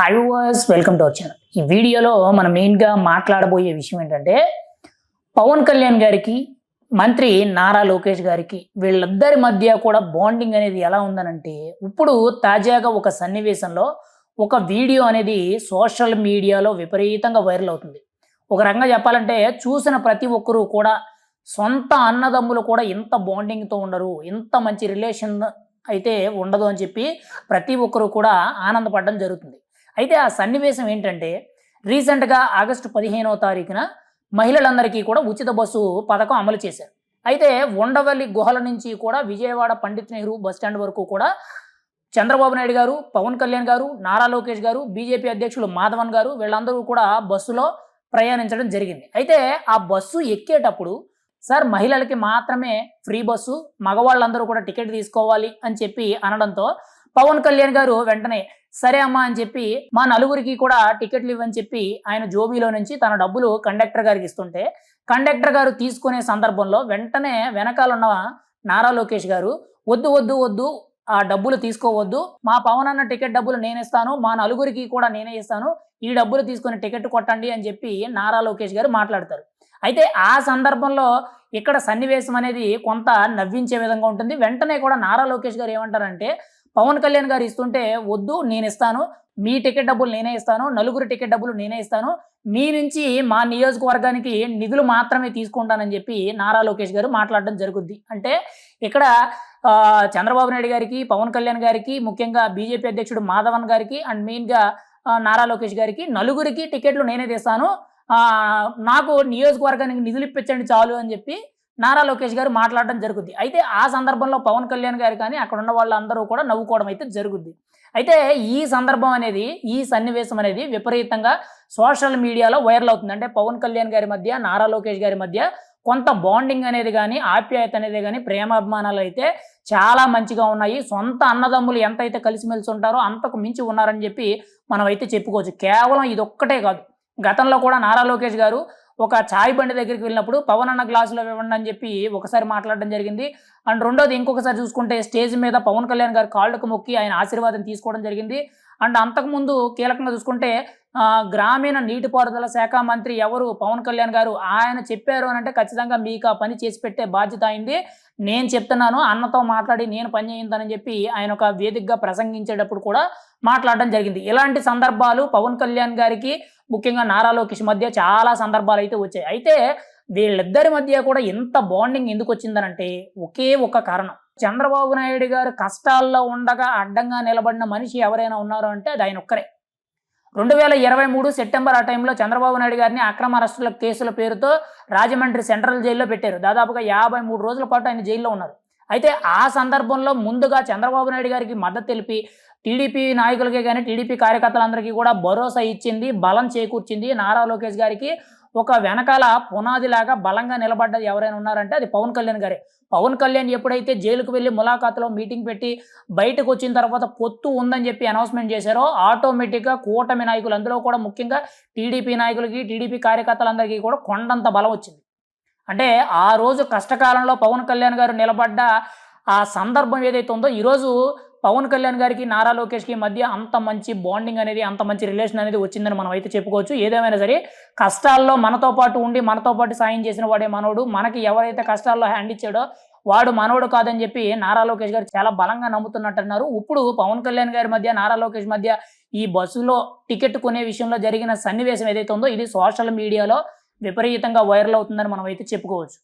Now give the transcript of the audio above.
Hi guys welcome to our channel ఈ వీడియోలో మనం మెయిన్గా మాట్లాడబోయే విషయం ఏంటంటే పవన్ కళ్యాణ్ గారికి మంత్రి నారా లోకేష్ గారికి వీళ్ళిద్దరి మధ్య కూడా బాండింగ్ అనేది ఎలా ఉందనంటే ఇప్పుడు తాజాగా ఒక సన్నివేశంలో ఒక వీడియో అనేది సోషల్ మీడియాలో విపరీతంగా వైరల్ అవుతుంది. ఒక రకంగా చెప్పాలంటే చూసిన ప్రతి ఒక్కరూ కూడా సొంత అన్నదమ్ములు కూడా ఇంత బాండింగ్తో ఉండరు ఇంత మంచి రిలేషన్ అయితే ఉండదు అని చెప్పి ప్రతి ఒక్కరూ కూడా ఆనందపడడం జరుగుతుంది. అయితే ఆ సన్నివేశం ఏంటంటే రీసెంట్గా ఆగస్టు పదిహేనవ తారీఖున మహిళలందరికీ కూడా ఉచిత బస్సు పథకం అమలు చేశారు. అయితే ఉండవల్లి గుహల నుంచి కూడా విజయవాడ పండిత్ నెహ్రూ బస్ స్టాండ్ వరకు కూడా చంద్రబాబు నాయుడు గారు పవన్ కళ్యాణ్ గారు నారా లోకేష్ గారు బీజేపీ అధ్యక్షులు మాధవన్ గారు వీళ్ళందరూ కూడా బస్సులో ప్రయాణించడం జరిగింది. అయితే ఆ బస్సు ఎక్కేటప్పుడు సార్ మహిళలకి మాత్రమే ఫ్రీ బస్సు మగవాళ్ళందరూ కూడా టికెట్ తీసుకోవాలి అని చెప్పి అనడంతో పవన్ కళ్యాణ్ గారు వెంటనే సరే అమ్మా అని చెప్పి మా నలుగురికి కూడా టికెట్లు ఇవ్వని చెప్పి ఆయన జోబీలో నుంచి తన డబ్బులు కండక్టర్ గారికి ఇస్తుంటే కండక్టర్ గారు తీసుకునే సందర్భంలో వెంటనే వెనకాల ఉన్న నారా లోకేష్ గారు వద్దు వద్దు వద్దు ఆ డబ్బులు తీసుకోవద్దు. మా పవన్ అన్న టికెట్ డబ్బులు నేను ఇస్తాను మా నలుగురికి కూడా నేనే ఇస్తాను. ఈ డబ్బులు తీసుకుని టికెట్ కొట్టండి అని చెప్పి నారా లోకేష్ గారు మాట్లాడతారు. అయితే ఆ సందర్భంలో ఇక్కడ సన్నివేశం అనేది కొంత నవ్వించే విధంగా ఉంటుంది. వెంటనే కూడా నారా లోకేష్ గారు ఏమంటారంటే పవన్ కళ్యాణ్ గారు ఇస్తుంటే వద్దు నేను ఇస్తాను మీ టికెట్ డబ్బులు నేనే ఇస్తాను నలుగురు టికెట్ డబ్బులు నేనే ఇస్తాను మీ నుంచి మా నియోజకవర్గానికి నిధులు మాత్రమే తీసుకుంటానని చెప్పి నారా లోకేష్ గారు మాట్లాడడం జరుగుద్ది. అంటే ఇక్కడ చంద్రబాబు నాయుడు గారికి పవన్ కళ్యాణ్ గారికి ముఖ్యంగా బీజేపీ అధ్యక్షుడు మాధవన్ గారికి అండ్ మెయిన్గా నారా లోకేష్ గారికి నలుగురికి టికెట్లు నేనే తెస్తాను. నాకు నియోజకవర్గానికి నిధులు ఇప్పించండి చాలు అని చెప్పి నారా లోకేష్ గారు మాట్లాడడం జరుగుద్ది. అయితే ఆ సందర్భంలో పవన్ కళ్యాణ్ గారు కానీ అక్కడ ఉన్న వాళ్ళందరూ కూడా నవ్వుకోవడం అయితే జరుగుద్ది. అయితే ఈ సందర్భం అనేది ఈ సన్నివేశం అనేది విపరీతంగా సోషల్ మీడియాలో వైరల్ అవుతుంది. అంటే పవన్ కళ్యాణ్ గారి మధ్య నారా లోకేష్ గారి మధ్య కొంత బాండింగ్ అనేది కానీ ఆప్యాయత అనేది కానీ ప్రేమాభిమానాలు అయితే చాలా మంచిగా ఉన్నాయి. సొంత అన్నదమ్ములు ఎంతైతే కలిసిమెలిసి ఉంటారో అంతకు మించి ఉన్నారని చెప్పి మనం అయితే చెప్పుకోవచ్చు. కేవలం ఇది ఒక్కటే కాదు. గతంలో కూడా నారా లోకేష్ గారు ఒక చాయ్ బండి దగ్గరికి వెళ్ళినప్పుడు పవన్ అన్న గ్లాసులో ఇవ్వండి అని చెప్పి ఒకసారి మాట్లాడడం జరిగింది. అండ్ రెండోది ఇంకొకసారి చూసుకుంటే స్టేజ్ మీద పవన్ కళ్యాణ్ గారి కాళ్ళకు మొక్కి ఆయన ఆశీర్వాదం తీసుకోవడం జరిగింది. అండ్ అంతకుముందు కీలకంగా చూసుకుంటే గ్రామీణ నీటిపారుదల శాఖ మంత్రి ఎవరు? పవన్ కళ్యాణ్ గారు. ఆయన చెప్పారు అని అంటే ఖచ్చితంగా మీకు ఆ పని చేసి పెట్టే బాధ్యత అయింది. నేను చెప్తున్నాను అన్నతో మాట్లాడి నేను పని చేయిందని చెప్పి ఆయన ఒక వేదికగా ప్రసంగించేటప్పుడు కూడా మాట్లాడడం జరిగింది. ఇలాంటి సందర్భాలు పవన్ కళ్యాణ్ గారికి ముఖ్యంగా నారా లోకేష్ మధ్య చాలా సందర్భాలు అయితే వచ్చాయి. అయితే వీళ్ళిద్దరి మధ్య కూడా ఎంత బాండింగ్ ఎందుకు వచ్చిందనంటే ఒకే ఒక కారణం. చంద్రబాబు నాయుడు గారు కష్టాల్లో ఉండగా అడ్డంగా నిలబడిన మనిషి ఎవరైనా ఉన్నారు అంటే అది ఆయన ఒక్కరే. రెండు వేల ఇరవై మూడు సెప్టెంబర్ ఆ టైంలో చంద్రబాబు నాయుడు గారిని అక్రమ అరెస్టుల కేసుల పేరుతో రాజమండ్రి సెంట్రల్ జైల్లో పెట్టారు. దాదాపుగా యాభై మూడు రోజుల పాటు ఆయన జైల్లో ఉన్నారు. అయితే ఆ సందర్భంలో ముందుగా చంద్రబాబు నాయుడు గారికి మద్దతు తెలిపి టీడీపీ నాయకులకే కానీ టీడీపీ కార్యకర్తలందరికీ కూడా భరోసా ఇచ్చింది బలం చేకూర్చింది. నారా లోకేష్ గారికి ఒక వెనకాల పునాదిలాగా బలంగా నిలబడ్డది ఎవరైనా ఉన్నారంటే అది పవన్ కళ్యాణ్ గారే. పవన్ కళ్యాణ్ ఎప్పుడైతే జైలుకు వెళ్ళి ములాఖాతులో మీటింగ్ పెట్టి బయటకు వచ్చిన తర్వాత పొత్తు ఉందని చెప్పి అనౌన్స్మెంట్ చేశారో ఆటోమేటిక్గా కూటమి నాయకులు అందులో కూడా ముఖ్యంగా టీడీపీ నాయకులకి టీడీపీ కార్యకర్తలందరికీ కూడా కొండంత బలం వచ్చింది. అంటే ఆ రోజు కష్టకాలంలో పవన్ కళ్యాణ్ గారు నిలబడ్డ ఆ సందర్భం ఏదైతే ఉందో ఈరోజు పవన్ కళ్యాణ్ గారికి నారా లోకేష్కి మధ్య అంత మంచి బాండింగ్ అనేది అంత మంచి రిలేషన్ అనేది వచ్చిందని మనం అయితే చెప్పుకోవచ్చు. ఏదేమైనా సరే కష్టాల్లో మనతో పాటు ఉండి మనతో పాటు సాయం చేసిన వాడే మనోడు. మనకి ఎవరైతే కష్టాల్లో హ్యాండ్ ఇచ్చాడో వాడు మనోడు కాదని చెప్పి నారా లోకేష్ గారు చాలా బలంగా నమ్ముతున్నట్టున్నారు ఇప్పుడు పవన్ కళ్యాణ్ గారి మధ్య నారా లోకేష్ మధ్య ఈ బస్సులో టికెట్ కొనే విషయంలో జరిగిన సన్నివేశం ఏదైతే ఉందో ఇది సోషల్ మీడియాలో విపరీతంగా వైరల్ అవుతుందని మనం అయితే చెప్పుకోవచ్చు.